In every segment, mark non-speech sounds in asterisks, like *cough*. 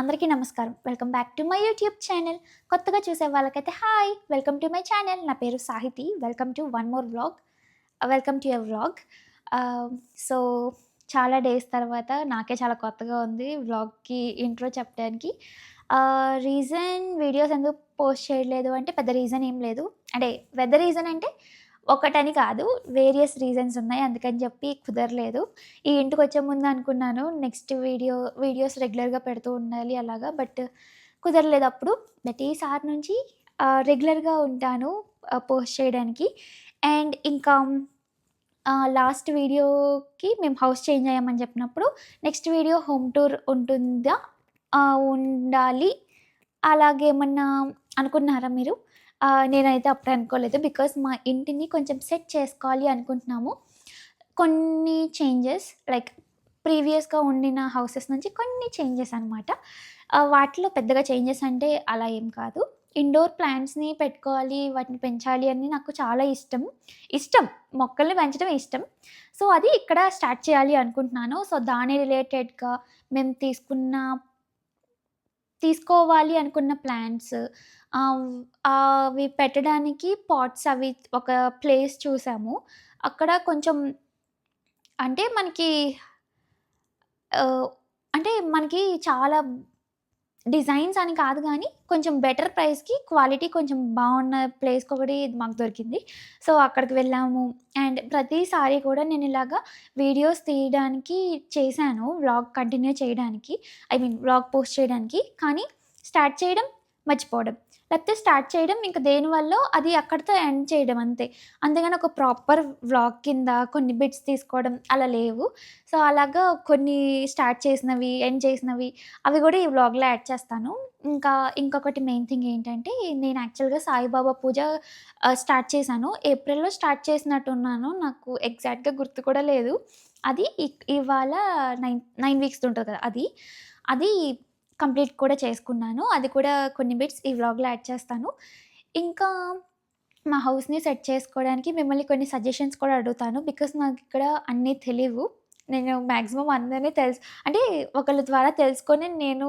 అందరికీ నమస్కారం. Welcome back to my YouTube channel. కొత్తగా చూసే వాళ్ళకైతే hi. Welcome to my channel. నా పేరు Sahithi. Welcome to one more vlog. Welcome to your vlog. So చాలా డేస్ తర్వాత నాకే చాలా కొత్తగా ఉంది వ్లాగ్కి ఇంట్రో చెప్పడానికి. రీజన్ వీడియోస్ ఎందుకు పోస్ట్ చేయలేదు అంటే పెద్ద రీజన్ ఏం లేదు. అంటే పెద్ద రీజన్ అంటే ఒకటని కాదు వేరియస్ రీజన్స్ ఉన్నాయి. అందుకని చెప్పి కుదరలేదు. ఈ ఇంటికి వచ్చే ముందు అనుకున్నాను నెక్స్ట్ వీడియో వీడియోస్ రెగ్యులర్గా పెడుతూ ఉండాలి అలాగా బట్ కుదరలేదు అప్పుడు. బట్ ఈసారి నుంచి రెగ్యులర్గా ఉంటాను పోస్ట్ చేయడానికి. అండ్ ఇంకా లాస్ట్ వీడియోకి మేము హౌస్ చేంజ్ అయ్యామని చెప్పినప్పుడు నెక్స్ట్ వీడియో హోమ్ టూర్ ఉంటుందా? ఉండాలి ఉండాలి. అలాగేమన్నా అనుకున్నారా మీరు? నేనైతే అప్పుడు అనుకోలేదు బికాస్ మా ఇంటిని కొంచెం సెట్ చేసుకోవాలి అనుకుంటున్నాము. కొన్ని చేంజెస్ లైక్ ప్రీవియస్గా ఉండిన హౌసెస్ నుంచి కొన్ని చేంజెస్ అనమాట వాటిలో పెద్దగా చేంజెస్ అంటే అలా ఏం కాదు. ఇండోర్ ప్లాంట్స్ని పెట్టుకోవాలి వాటిని పెంచాలి అని నాకు చాలా ఇష్టం. ఇష్టం మొక్కల్ని పెంచడం ఇష్టం. సో అది ఇక్కడ స్టార్ట్ చేయాలి అనుకుంటున్నాను. సో దాని రిలేటెడ్గా మేము తీసుకున్న తీసుకోవాలి అనుకున్న ప్లాంట్స్ అవి పెట్టడానికి పాట్స్ అవి ఒక ప్లేస్ చూసాము. అక్కడ కొంచెం అంటే మనకి అంటే మనకి చాలా డిజైన్స్ అని కాదు కానీ కొంచెం బెటర్ ప్రైస్కి క్వాలిటీ కొంచెం బాగున్న ప్లేస్కి ఒకటి మాకు దొరికింది. సో అక్కడికి వెళ్ళాము. అండ్ ప్రతిసారి కూడా నేను ఇలాగా వీడియోస్ తీయడానికి చేశాను వ్లాగ్ కంటిన్యూ చేయడానికి. ఐ మీన్ వ్లాగ్ పోస్ట్ చేయడానికి. కానీ స్టార్ట్ చేయడం మర్చిపోవడం. లేకపోతే స్టార్ట్ చేయడం ఇంకా దేనివల్ల అది అక్కడితో ఎండ్ చేయడం అంతే. అంతేగాని ఒక ప్రాపర్ వ్లాగ్ కింద కొన్ని బిట్స్ తీసుకోవడం అలా లేవు. సో అలాగా కొన్ని స్టార్ట్ చేసినవి ఎండ్ చేసినవి అవి కూడా ఈ వ్లాగ్లో యాడ్ చేస్తాను. ఇంకా ఇంకొకటి మెయిన్ థింగ్ ఏంటంటే నేను యాక్చువల్గా సాయిబాబా పూజ స్టార్ట్ చేశాను. ఏప్రిల్లో స్టార్ట్ చేసినట్టున్నాను. నాకు ఎగ్జాక్ట్గా గుర్తు కూడా లేదు. అది ఇవాళ నైన్ నైన్ వీక్స్ ఉంటుంది కదా అది. అది కంప్లీట్ కూడా చేసుకున్నాను. అది కూడా కొన్ని బిట్స్ ఈ వ్లాగ్లో యాడ్ చేస్తాను. ఇంకా మా హౌస్ని సెట్ చేసుకోవడానికి మిమ్మల్ని కొన్ని సజెషన్స్ కూడా అడుగుతాను. బికాస్ నాకు ఇక్కడ అన్నీ తెలియవు. నేను మ్యాక్సిమం అందరినీ తెలుసు అంటే ఒకళ్ళ ద్వారా తెలుసుకొని నేను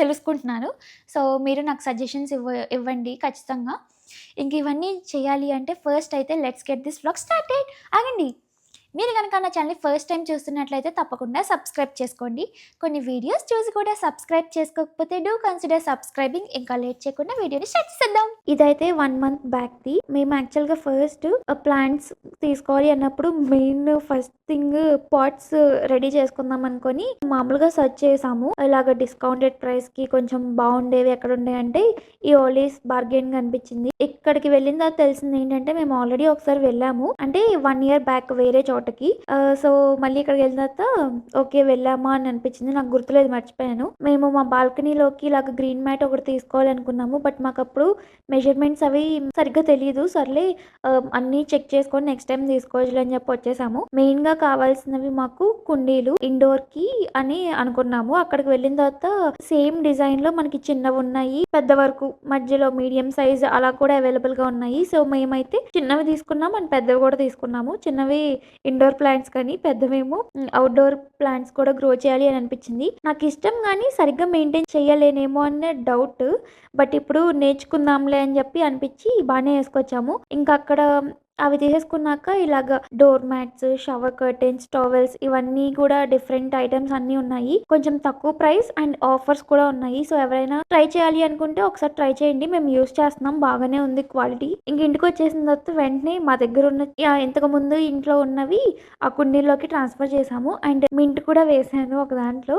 తెలుసుకుంటున్నాను. సో మీరు నాకు సజెషన్స్ ఇవ్వ ఇవ్వండి ఖచ్చితంగా. ఇంక ఇవన్నీ చేయాలి అంటే ఫస్ట్ అయితే let's get this vlog started. ఆగండి. మీరు కనుక నా ఛానల్ ఫస్ట్ టైం చూస్తున్నట్లయితే తప్పకుండా సబ్స్క్రైబ్ చేసుకోండి. కొన్ని వీడియోస్ చూసి కూడా సబ్స్క్రైబ్ చేసుకోకపోతే డూ కన్సిడర్ సబ్స్క్రైబింగ్ ఇంకా లేట్ చేయకుండా వీడియోని స్టార్ట్ చేద్దాం ఇదైతే వన్ మంత్ బ్యాక్ది మేము యాక్చువల్గా ఫస్ట్ ప్లాంట్స్ తీసుకోవాలి అన్నప్పుడు main first thing pots ready చేసుకుందాం అనుకొని మామూలుగా సెర్చ్ చేసాము. ఇలాగ డిస్కౌంటెడ్ ప్రైస్కి కొంచెం బాగుండేవి ఎక్కడ ఉన్నాయంటే ఈ ఓలీస్ బార్గెన్ కనిపించింది. ఇక్కడికి వెళ్ళిన తర్వాత తెలిసింది ఏంటంటే మేము ఆల్రెడీ ఒకసారి వెళ్ళాము. అంటే వన్ ఇయర్ బ్యాక్ వేరే చోట చోటకి సో మళ్ళీ ఇక్కడికి వెళ్ళిన తర్వాత ఓకే వెళ్ళామా అని అనిపించింది. నాకు గుర్తులేదు మర్చిపోయాను. మేము మా బాల్కనీలోకి ఇలాగ గ్రీన్ మ్యాట్ ఒకటి తీసుకోవాలనుకున్నాము. బట్ మాకు అప్పుడు మెజర్మెంట్స్ అవి సరిగ్గా తెలియదు సర్లే అన్నీ చెక్ చేసుకొని నెక్స్ట్ టైం తీసుకోవచ్చు అని చెప్పి వచ్చేసాము. మెయిన్గా కావాల్సినవి మాకు కుండీలు ఇండోర్కి అని అనుకున్నాము. అక్కడికి వెళ్ళిన తర్వాత సేమ్ డిజైన్లో మనకి చిన్నవి ఉన్నాయి. పెద్ద వరకు మధ్యలో మీడియం సైజ్ అలా కూడా అవైలబుల్గా ఉన్నాయి. సో మేమైతే చిన్నవి తీసుకున్నాం అండ్ పెద్దవి కూడా తీసుకున్నాము. చిన్నవి ఇండోర్ ప్లాంట్స్ కానీ పెద్దవేమో అవుట్డోర్ ప్లాంట్స్ కూడా గ్రో చేయాలి అని అనిపించింది. నాకు ఇష్టం కానీ సరిగ్గా మెయింటైన్ చేయలేనేమో అనే డౌట్ బట్ ఇప్పుడు నేర్చుకుందాంలే అని చెప్పి అనిపించి బాగానే వేసుకొచ్చాము. ఇంకా అక్కడ అవి తీసేసుకున్నాక ఇలాగ door mats shower curtains towels ఇవన్నీ కూడా డిఫరెంట్ ఐటమ్స్ అన్నీ ఉన్నాయి. కొంచెం తక్కువ ప్రైస్ అండ్ ఆఫర్స్ కూడా ఉన్నాయి. సో ఎవరైనా ట్రై చేయాలి అనుకుంటే ఒకసారి ట్రై చేయండి. మేము యూస్ చేస్తున్నాం. బాగానే ఉంది క్వాలిటీ ఇంక ఇంటికి వచ్చేసిన తర్వాత వెంటనే మా దగ్గర ఉన్న ఇంతకు ముందు ఇంట్లో ఉన్నవి ఆ కుండీలోకి ట్రాన్స్ఫర్ చేసాము అండ్ మింట్ కూడా వేసాను ఒక దాంట్లో.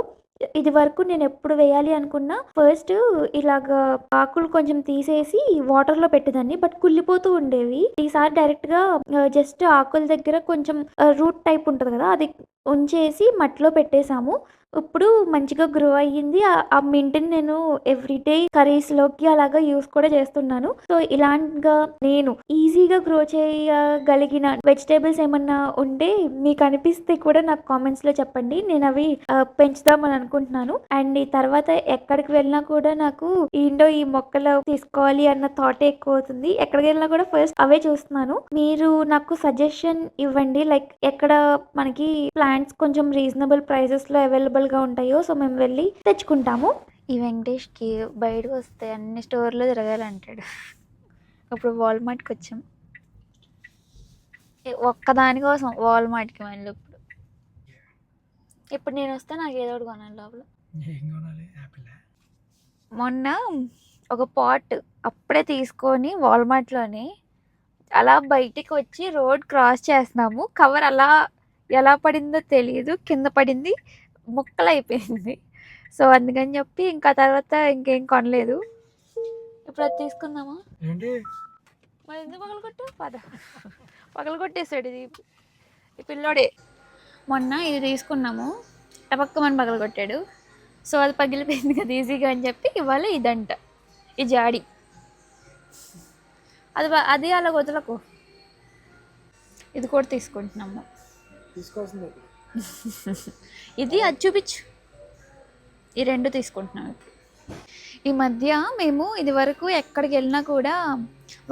ఇది వరకు నేను ఎప్పుడు వేయాలి అనుకున్నా ఫస్ట్ ఇలాగ ఆకులు కొంచెం తీసేసి వాటర్లో పెట్టేదాన్ని బట్ కుళ్ళిపోతూ ఉండేవి. ఈసారి డైరెక్ట్గా uh, జస్ట్ ఆకుల దగ్గర కొంచెం రూట్ టైప్ ఉంటుంది కదా అది ఉంచేసి మట్టిలో పెట్టేశాము. ఇప్పుడు మంచిగా గ్రో అయ్యింది. ఆ- మింట్ని నేను ఎవ్రీడే కర్రీస్లోకి అలాగా యూస్ కూడా చేస్తున్నాను. సో ఇలాంటిగా నేను ఈజీగా గ్రో చేయగలిగిన వెజిటేబుల్స్ ఏమన్నా ఉంటే మీకు అనిపిస్తే కూడా నాకు కామెంట్స్లో చెప్పండి. నేను అవి పెంచుదామని అనుకుంటున్నాను. అండ్ ఈ తర్వాత ఎక్కడికి వెళ్ళినా కూడా నాకు ఏంటో ఈ మొక్కలు తీసుకోవాలి అన్న థాట్ ఎక్కువ అవుతుంది. ఎక్కడికి వెళ్ళినా కూడా ఫస్ట్ అవే చూస్తున్నాను. మీరు నాకు సజెషన్ ఇవ్వండి. లైక్ ఎక్కడ మనకి ప్లాంట్స్ కొంచెం రీజనబుల్ ప్రైసెస్లో అవైలబుల్గా ఉంటాయో సో మేము వెళ్ళి తెచ్చుకుంటాము ఈ వెంకటేష్‌కి బయటకొస్తే అన్ని స్టోర్‌లో తిరగాలంటాడు. అప్పుడు వాల్‌మార్ట్‌కి వచ్చాం. ఎ ఒక్కదాని కోసం వాల్‌మార్ట్‌కి మళ్ళీ ఇప్పుడు. ఇప్పుడు నేనొస్తే నాకేదో ఒకటి కొనాలి లోపల. ఏం కొనాలి? యాపిలా? మొన్న ఒక పాట్ అప్పుడే తీసుకొని వాల్‌మార్ట్‌లోని అలా బయటికి వచ్చి రోడ్ క్రాస్ చేస్తున్నాము. కవర్ అలా ఎలా పడిందో తెలీదు. కింద పడింది. ముక్కలయిపోయింది. సో, అందుకని చెప్పి ఇంకా తర్వాత ఇంకేం కొనలేదు. ఇప్పుడు అది తీసుకుందామా? మరి ఎందుకు పగలగొట్టావు? పద. పగలగొట్టేసాడు ఇది. ఈ పిల్లోడే. మొన్న ఇది తీసుకున్నాము. టపక్కుమని పగలగొట్టాడు. సో, అది పగిలిపోయింది కదా ఈజీగా అని చెప్పి ఇవాళ ఇదంట. ఈ జాడి. అది అది అలా వదలకు. ఇది కూడా తీసుకుంటున్నాము. తీసుకోవాల్సిందే. *laughs* ఇది అది చూపించు. ఈ 2 తీసుకుంటున్నాం. ఈ మధ్య మేము ఇదివరకు ఎక్కడికి వెళ్ళినా కూడా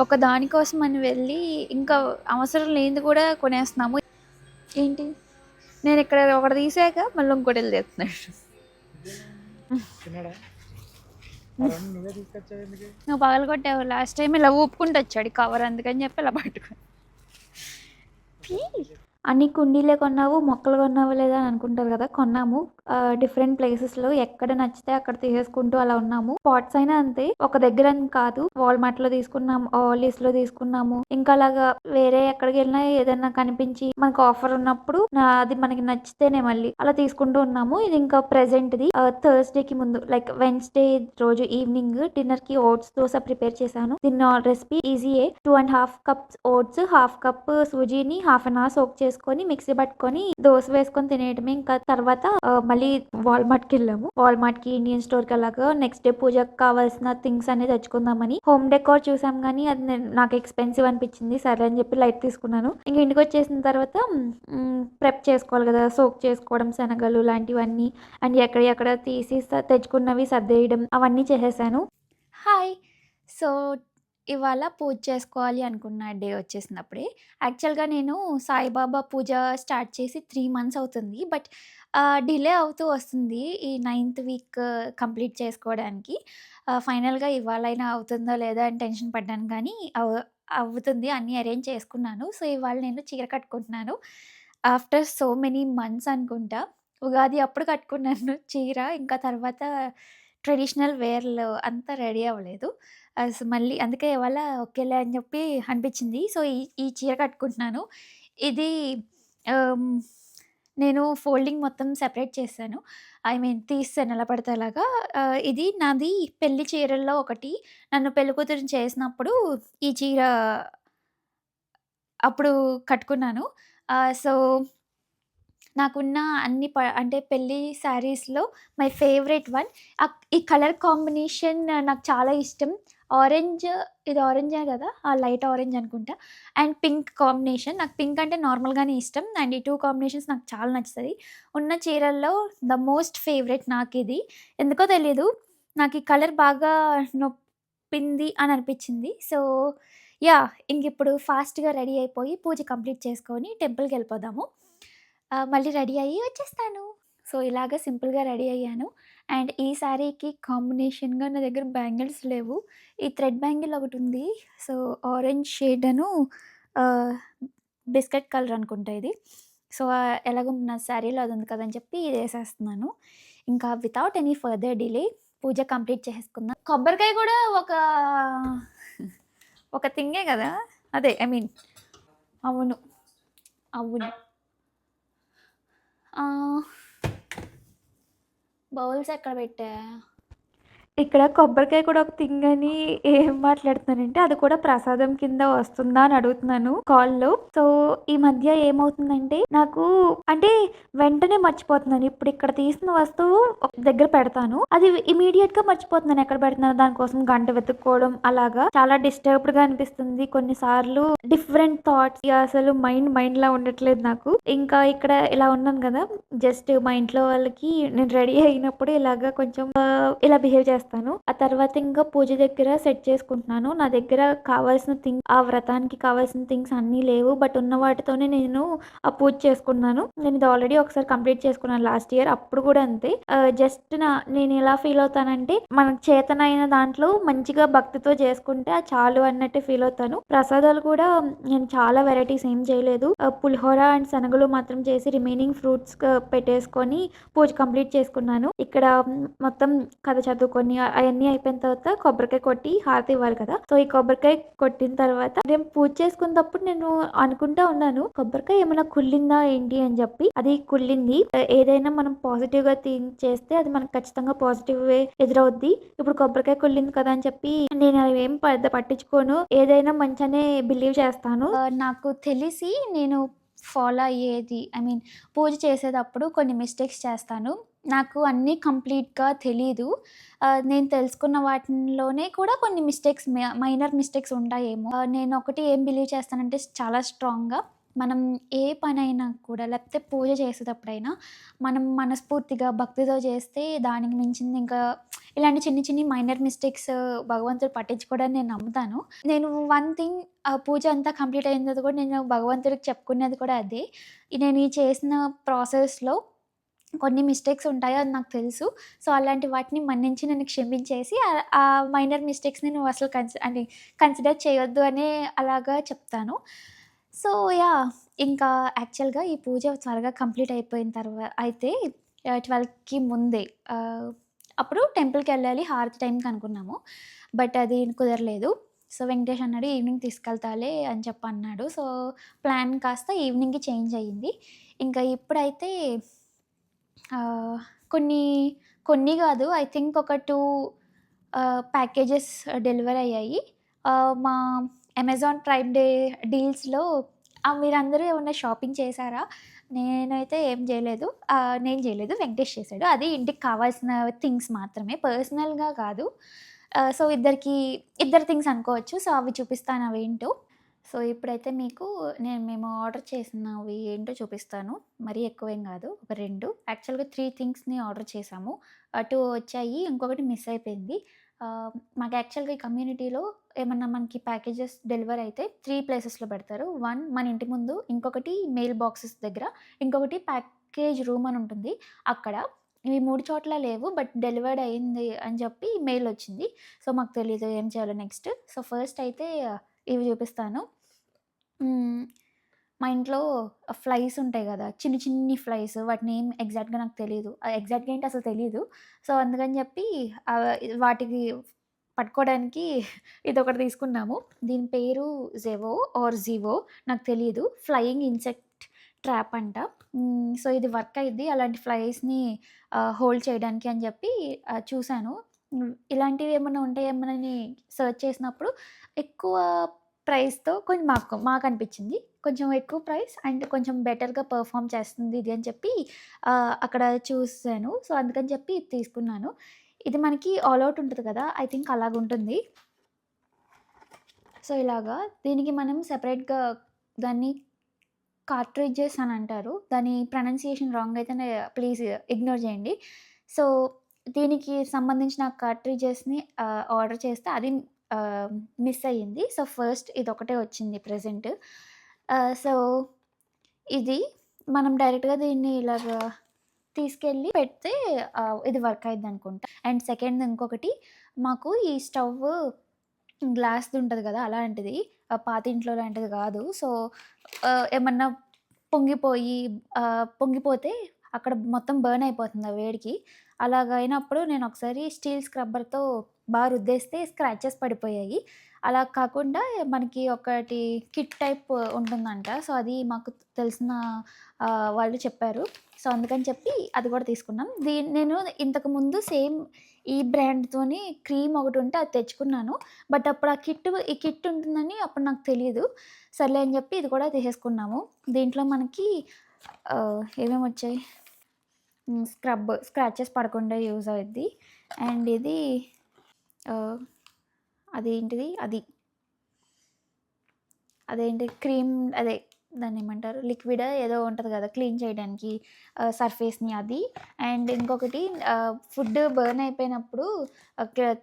ఒక దాని కోసమని వెళ్ళి ఇంకా అవసరం లేనిది కూడా కొనేస్తున్నాము. ఏంటి? నేను ఇక్కడ ఒకటి తీసాక మళ్ళీ ఇంకోటి వెళ్ళి తెస్తున్నాడు. నువ్వే పగలగొట్టావు లాస్ట్ టైం ఇలా ఊపుకుంటూ వచ్చాడు కవర్ అందుకని చెప్పి ఇలా పట్టుకుని అన్ని కుండీలే కొన్నావు మొక్కలు కొన్నావు లేదా అని అనుకుంటారు కదా కొన్నాము. డిఫరెంట్ ప్లేసెస్లో ఎక్కడ నచ్చితే అక్కడ తీసేసుకుంటూ అలా ఉన్నాము. పాట్స్ అయినా అంతే. ఒక దగ్గర అని కాదు. వాల్మార్ట్లో తీసుకున్నాము. ఆలీస్లో తీసుకున్నాము. ఇంకా అలాగా వేరే ఎక్కడికి వెళ్ళినా ఏదైనా కనిపించి మనకు ఆఫర్ ఉన్నప్పుడు అది మనకి నచ్చితేనే మళ్ళీ అలా తీసుకుంటూ ఉన్నాము. ఇది ఇంకా ప్రెసెంట్ది థర్స్డే కి ముందు లైక్ వెన్స్డే రోజు ఈవినింగ్ డిన్నర్కి ఓట్స్ దోశ ప్రిపేర్ చేశాను. దీని recipe ఈజీయే two and half cups oats half cup సూజీని half an hour soak చేసుకొని మిక్సీ పట్టుకొని దోశ వేసుకొని తినేయటమే. ఇంకా తర్వాత మళ్ళీ వాల్మార్ట్కి వెళ్ళాము వాల్మార్ట్కి ఇండియన్ స్టోర్కి అలాగా నెక్స్ట్ డే పూజకు కావాల్సిన థింగ్స్ అనేది తెచ్చుకుందామని హోమ్ డెకోర్ చూసాం కానీ అది నేను- నాకు ఎక్స్పెన్సివ్ అనిపించింది. సరే అని చెప్పి లైట్ తీసుకున్నాను. ఇంక ఇంటికి వచ్చేసిన తర్వాత ప్రెప్ చేసుకోవాలి కదా. సోక్ చేసుకోవడం శనగలు లాంటివన్నీ అండ్ ఎక్కడ ఎక్కడ తీసి తెచ్చుకున్నవి సర్దేయడం అవన్నీ చేసేసాను. హాయ్ సో ఇవాళ పూజ చేసుకోవాలి అనుకున్న డే వచ్చేసినప్పుడే. యాక్చువల్గా నేను సాయిబాబా పూజ స్టార్ట్ చేసి త్రీ మంత్స్ అవుతుంది. బట్ డిలే అవుతూ వస్తుంది ఈ నైన్త్ వీక్ కంప్లీట్ చేసుకోవడానికి. ఫైనల్గా ఇవాళైనా అవుతుందో లేదో అని టెన్షన్ పడ్డాను కానీ అవుతుంది అన్నీ అరేంజ్ చేసుకున్నాను. సో ఇవాళ నేను చీర కట్టుకుంటున్నాను. ఆఫ్టర్ సో మెనీ మంత్స్ అనుకుంటా. ఉగాది అప్పుడు కట్టుకున్నాను చీర. ఇంకా తర్వాత ట్రెడిషనల్ వేర్లో అంతా రెడీ అవ్వలేదు. అస్ మళ్ళీ అందుకే ఇవాళ ఒకేలే అని చెప్పి అనిపించింది. సో ఈ ఈ చీర కట్టుకుంటున్నాను. ఇది నేను ఫోల్డింగ్ మొత్తం సెపరేట్ చేశాను. ఐ మీన్ తీస్తాను ఎలా పడితే అలాగా. ఇది నాది పెళ్ళి చీరల్లో ఒకటి. నన్ను పెళ్ళికూతురు చేసినప్పుడు ఈ చీర అప్పుడు కట్టుకున్నాను. సో నాకున్న అన్ని ప అంటే పెళ్ళి శారీస్‌లో మై ఫేవరెట్ వన్. ఈ కలర్ కాంబినేషన్ నాకు చాలా ఇష్టం. ఆరెంజ్ ఇది ఆరెంజే కదా ఆ! లైట్ ఆరెంజ్ అనుకుంటా. And pink combination. నాకు పింక్ అంటే నార్మల్‌గానే ఇష్టం. అండ్ ఈ టూ కాంబినేషన్స్ నాకు చాలా నచ్చుతుంది ఉన్న చీరల్లో ద మోస్ట్ ఫేవరెట్ నాకు ఇది ఎందుకో తెలియదు నాకు ఈ కలర్ బాగా నొప్పింది అని అనిపించింది. So, yeah! ఇంకిప్పుడు ఫాస్ట్‌గా రెడీ అయిపోయి పూజ కంప్లీట్ చేసుకొని టెంపుల్కి వెళ్ళిపోదాము మళ్ళీ రెడీ అయ్యి వచ్చేస్తాను. సో, ఇలాగ సింపుల్‌గా రెడీ అయ్యాను. అండ్ ఈ శారీకి కాంబినేషన్‌గా నా దగ్గర బ్యాంగిల్స్ లేవు. ఈ థ్రెడ్ బ్యాంగిల్ ఒకటి ఉంది సో, ఆరెంజ్ షేడ్ అను బిస్కెట్ కలర్ అనుకుంటా ఇది. సో, ఎలాగో నా శారీలో అది ఉంది కదా! అని చెప్పి వేసేస్తున్నాను ఇంకా without any further delay puja complete చేసేసుకుందాం. కొబ్బరికాయ కూడా ఒక ఒక థింగే కదా అదే ఐ మీన్ అవును. అవును. బౌల్స్ ఎక్కడ పెట్టా? ఇక్కడ కొబ్బరికాయ కూడా ఒక థింగ్ అని ఏం మాట్లాడుతున్నానంటే అది కూడా ప్రసాదం కింద వస్తుందా అని అడుగుతున్నాను కాల్‌లో. సో, ఈ మధ్య ఏమవుతుందంటే నాకు అంటే వెంటనే మర్చిపోతున్నాను. ఇప్పుడు ఇక్కడ తీసిన వస్తువు దగ్గర పెడతాను. అది ఇమ్మీడియేట్‌గా మర్చిపోతున్నాను ఎక్కడ పెడుతున్నానో దానికోసం గంట వెతుక్కోవడం అలాగా చాలా డిస్టర్బ్డ్‌గా అనిపిస్తుంది. కొన్నిసార్లు డిఫరెంట్ థాట్స్ అసలు మైండ్ మైండ్ లా ఉండట్లేదు నాకు. ఇంకా ఇక్కడ ఇలా ఉన్నాను కదా జస్ట్ మా ఇంట్లో వాళ్ళకి నేను రెడీ అయినప్పుడు ఇలాగా కొంచెం ఇలా బిహేవ్ చేస్తాను ఆ తర్వాత ఇంకా పూజ దగ్గర సెట్ చేసుకుంటున్నాను. నా దగ్గర కావాల్సిన థింగ్ ఆ వ్రతానికి కావాల్సిన థింగ్స్ అన్నీ లేవు. బట్ ఉన్న వాటితోనే నేను ఆ పూజ చేసుకున్నాను నేను ఇది ఆల్రెడీ ఒకసారి కంప్లీట్ చేసుకున్నాను లాస్ట్ ఇయర్. అప్పుడు కూడా అంతే. జస్ట్ నా నేను ఎలా ఫీల్ అవుతానంటే మనకు చేతనైన దాంట్లో మంచిగా భక్తితో చేసుకుంటే ఆ చాలు అన్నట్టు ఫీల్ అవుతాను. ప్రసాదాలు కూడా నేను చాలా వెరైటీస్ ఏం చేయలేదు. పులిహోర అండ్ శనగలు మాత్రం చేసి రిమైనింగ్ ఫ్రూట్స్ పెట్టేసుకొని పూజ కంప్లీట్ చేసుకున్నాను. ఇక్కడ మొత్తం కథ చదువుకొని అవన్నీ అయిపోయిన తర్వాత కొబ్బరికాయ కొట్టి హారతి ఇవ్వాలి కదా. సో ఈ కొబ్బరికాయ కొట్టిన తర్వాత నేను పూజ చేసుకున్నప్పుడు నేను అనుకుంటా ఉన్నాను కొబ్బరికాయ ఏమైనా కుళ్ళిందా ఏంటి? అని చెప్పి. అది కుళ్ళింది. ఏదైనా మనం పాజిటివ్గా థింక్ చేస్తే అది మనకు ఖచ్చితంగా పాజిటివ్ వే ఎదురవుద్ది. ఇప్పుడు కొబ్బరికాయ కుళ్ళింది కదా అని చెప్పి నేను అవి ఏం పెద్ద పట్టించుకోను. ఏదైనా మంచిగానే బిలీవ్ చేస్తాను. నాకు తెలిసి నేను ఫాలో అయ్యేది ఐ మీన్ పూజ చేసేటప్పుడు కొన్ని మిస్టేక్స్ చేస్తాను. నాకు అన్నీ కంప్లీట్గా తెలీదు. నేను తెలుసుకున్న వాటిలోనే కూడా కొన్ని మిస్టేక్స్ మైనర్ మిస్టేక్స్ ఉంటాయేమో. నేను ఒకటి ఏం బిలీవ్ చేస్తానంటే చాలా స్ట్రాంగ్గా మనం ఏ పనైనా కూడా లేకపోతే పూజ చేసేటప్పుడైనా మనం మనస్ఫూర్తిగా భక్తితో చేస్తే దానికి మించింది ఇంకా ఇలాంటి చిన్ని చిన్ని మైనర్ మిస్టేక్స్ భగవంతుడు పట్టించుకోవడానికి నేను నమ్ముతాను. నేను వన్ థింగ్ ఆ పూజ అంతా కంప్లీట్ అయిన తర్వాత కూడా నేను భగవంతుడికి చెప్పుకునేది కూడా అదే. నేను ఈ చేసిన ప్రాసెస్లో కొన్ని మిస్టేక్స్ ఉంటాయో అది నాకు తెలుసు. సో అలాంటి వాటిని మన్నించి నన్ను క్షమించేసి ఆ- మైనర్ మిస్టేక్స్ని నువ్వు అసలు కన్సి అంటే కన్సిడర్ చేయొద్దు అనే అలాగా చెప్తాను. సో యా ఇంకా యాక్చువల్గా ఈ పూజ త్వరగా కంప్లీట్ అయిపోయిన తర్వాత అయితే ట్వెల్వ్కి ముందే అప్పుడు టెంపుల్కి వెళ్ళాలి హారతి టైంకి అనుకున్నాము. బట్ అది కుదరలేదు. సో వెంకటేష్ అన్నాడు ఈవినింగ్ తీసుకెళ్తాలే అని చెప్పి అన్నాడు. సో ప్లాన్ కాస్త ఈవినింగ్కి చేంజ్ అయ్యింది. ఇంకా ఇప్పుడైతే కొన్ని కొన్ని కాదు ఐ థింక్ ఒక టూ ప్యాకేజెస్ డెలివర్ అయ్యాయి. మా అమెజాన్ ప్రైమ్ డే డీల్స్లో మీరందరూ ఏమన్నా షాపింగ్ చేశారా? నేనైతే ఏం చేయలేదు. నేను చేయలేదు వెంకటేష్ చేశాడు. అది ఇంటికి కావాల్సిన థింగ్స్ మాత్రమే పర్సనల్గా కాదు. సో ఇద్దరికి ఇద్దరు థింగ్స్ అనుకోవచ్చు. సో అవి చూపిస్తాను అవి ఏంటో సో ఇప్పుడైతే మీకు నేను మేము ఆర్డర్ చేసినవి ఏంటో చూపిస్తాను. మరీ ఎక్కువేం కాదు. ఒక రెండు. యాక్చువల్గా త్రీ థింగ్స్ని ఆర్డర్ చేసాము టూ వచ్చాయి. ఇంకొకటి మిస్ అయిపోయింది. మాకు యాక్చువల్గా ఈ కమ్యూనిటీలో ఏమన్నా మనకి ప్యాకేజెస్ డెలివర్ అయితే త్రీ ప్లేసెస్లో పెడతారు. వన్ మన ఇంటి ముందు ఇంకొకటి మెయిల్ బాక్సెస్ దగ్గర ఇంకొకటి ప్యాకేజ్ రూమ్ అని ఉంటుంది. అక్కడ ఇవి మూడు చోట్ల లేవు బట్ డెలివర్డ్ అయింది అని చెప్పి మెయిల్ వచ్చింది. సో మాకు తెలియదు ఏం చేయాలో నెక్స్ట్. సో ఫస్ట్ అయితే ఇవి చూపిస్తాను. మా ఇంట్లో ఫ్లైస్ ఉంటాయి కదా చిన్ని చిన్ని ఫ్లైస్ వాటిని ఏం ఎగ్జాక్ట్గా నాకు తెలియదు ఎగ్జాక్ట్గా ఏంటి అసలు తెలియదు సో అందుకని చెప్పి వాటికి పట్టుకోవడానికి ఇది ఒకటి తీసుకున్నాము. దీని పేరు జెవో ఆర్ జివో నాకు తెలియదు ఫ్లయింగ్ ఇన్సెక్ట్ ట్రాప్ అంట. సో ఇది వర్క్ అయ్యిద్ది. అలాంటి ఫ్లైస్ని హోల్డ్ చేయడానికి అని చెప్పి చూశాను ఇలాంటివి ఏమైనా ఉంటాయేమోనని సెర్చ్ చేసినప్పుడు ఎక్కువ ప్రైస్తో కొంచెం మాకు మాకు అనిపించింది కొంచెం ఎక్కువ ప్రైస్ అండ్ కొంచెం బెటర్గా పర్ఫామ్ చేస్తుంది ఇది అని చెప్పి అక్కడ చూసాను. సో అందుకని చెప్పి ఇది తీసుకున్నాను. ఇది మనకి ఆల్ అవుట్ ఉంటుంది కదా ఐ థింక్ అలాగుంటుంది. సో ఇలాగా దీనికి మనం సెపరేట్గా దాన్ని కార్ట్రిడ్జెస్ అని అంటారు. దాని ప్రొనౌన్సియేషన్ రాంగ్ అయితే ప్లీజ్ ఇగ్నోర్ చేయండి. సో దీనికి సంబంధించిన కార్ట్రిడ్జెస్ని ఆర్డర్ చేస్తే అది మిస్ అయ్యింది. సో ఫస్ట్ ఇది ఒకటే వచ్చింది ప్రజెంట్. సో ఇది మనం డైరెక్ట్గా దీన్ని ఇలాగా తీసుకెళ్ళి పెడితే ఇది వర్క్ అయింది అనుకుంటా. అండ్ సెకండ్ ఇంకొకటి మాకు ఈ స్టవ్ గ్లాస్ది ఉంటుంది కదా అలాంటిది. పాతింట్లో పాత ఇంట్లో లాంటిది కాదు. సో ఏమన్నా పొంగిపోయి పొంగిపోతే అక్కడ మొత్తం బర్న్ అయిపోతుంది ఆ వేడికి. అలాగ అయినప్పుడు నేను ఒకసారి స్టీల్ స్క్రబ్బర్తో బాగా రుద్దేస్తే స్క్రాచెస్ పడిపోయాయి. అలా కాకుండా మనకి ఒకటి కిట్ టైప్ ఉంటుందంట. సో అది మాకు తెలిసిన వాళ్ళు చెప్పారు. సో అందుకని చెప్పి అది కూడా తీసుకున్నాం. దీని నేను ఇంతకు ముందు సేమ్ ఈ బ్రాండ్తోని క్రీమ్ ఒకటి ఉంటే అది తెచ్చుకున్నాను. బట్ అప్పుడు ఆ కిట్ ఈ కిట్ ఉంటుందని అప్పుడు నాకు తెలియదు సర్లే అని చెప్పి ఇది కూడా తీసేసుకున్నాము. దీంట్లో మనకి ఏమేమి వచ్చాయి? స్క్రబ్ స్క్రాచెస్ పడకుండా యూజ్ అవుద్ది. అండ్ ఇది అదేంటిది అది అదేంటి క్రీమ్ అదే దాన్ని ఏమంటారు లిక్విడ్ ఏదో ఉంటుంది కదా క్లీన్ చేయడానికి సర్ఫేస్‌ని అది. అండ్ ఇంకొకటి ఫుడ్ బర్న్ అయిపోయినప్పుడు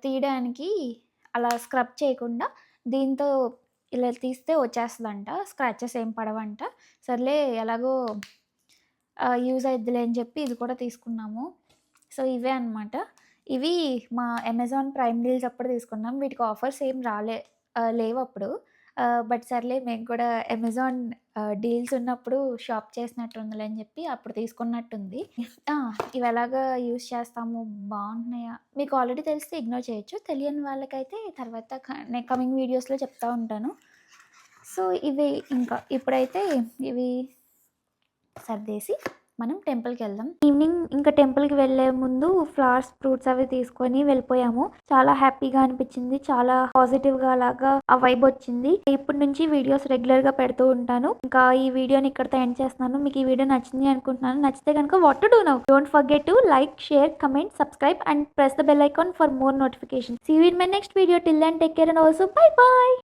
తీయడానికి అలా స్క్రబ్ చేయకుండా దీంతో ఇలా తీస్తే వచ్చేస్తుందంట స్క్రాచెస్ ఏం పడవంట. సర్లే ఎలాగో యూజ్ అయిద్దిలే అని చెప్పి ఇది కూడా తీసుకున్నాము. సో, ఇవే అనమాట. ఇవి మా అమెజాన్ ప్రైమ్ డీల్స్ అప్పుడు తీసుకున్నాం. వీటికి ఆఫర్స్ ఏం రాలే లేవు అప్పుడు బట్ సర్లే మేము కూడా అమెజాన్ డీల్స్ ఉన్నప్పుడు షాప్ చేసినట్టుందిలే అని చెప్పి అప్పుడు తీసుకున్నట్టుంది. ఇవి ఎలాగా యూస్ చేస్తాము, బాగుంటున్నాయా మీకు ఆల్రెడీ తెలిస్తే ఇగ్నోర్ చేయొచ్చు. తెలియని వాళ్ళకైతే తర్వాత నేను కమింగ్ వీడియోస్‌లో చెప్తా ఉంటాను. సో, ఇవి ఇంకా ఇప్పుడైతే ఇవి సర్దేసి మనం టెంపుల్‌కెళ్దాం. ఈవినింగ్ ఇంకా టెంపుల్‌కి వెళ్ళే ముందు ఫ్లవర్స్, ఫ్రూట్స్ అవి తీసుకొని వెళ్ళిపోయాము. చాలా హ్యాపీగా అనిపించింది. చాలా పాజిటివ్‌గా అలాగా ఆ వైబ్ వచ్చింది. ఇప్పటి నుంచి వీడియోస్ రెగ్యులర్‌గా పెడుతూ ఉంటాను. ఇంకా ఈ వీడియోని ఇక్కడితో ఎండ్ చేస్తున్నాను. మీకు ఈ వీడియో నచ్చింది అనుకుంటున్నాను. నచ్చితే కనుక what to do now? Don't forget to like, share, comment, subscribe and press the bell icon for more notification see you my next video. Till and take care and also bye bye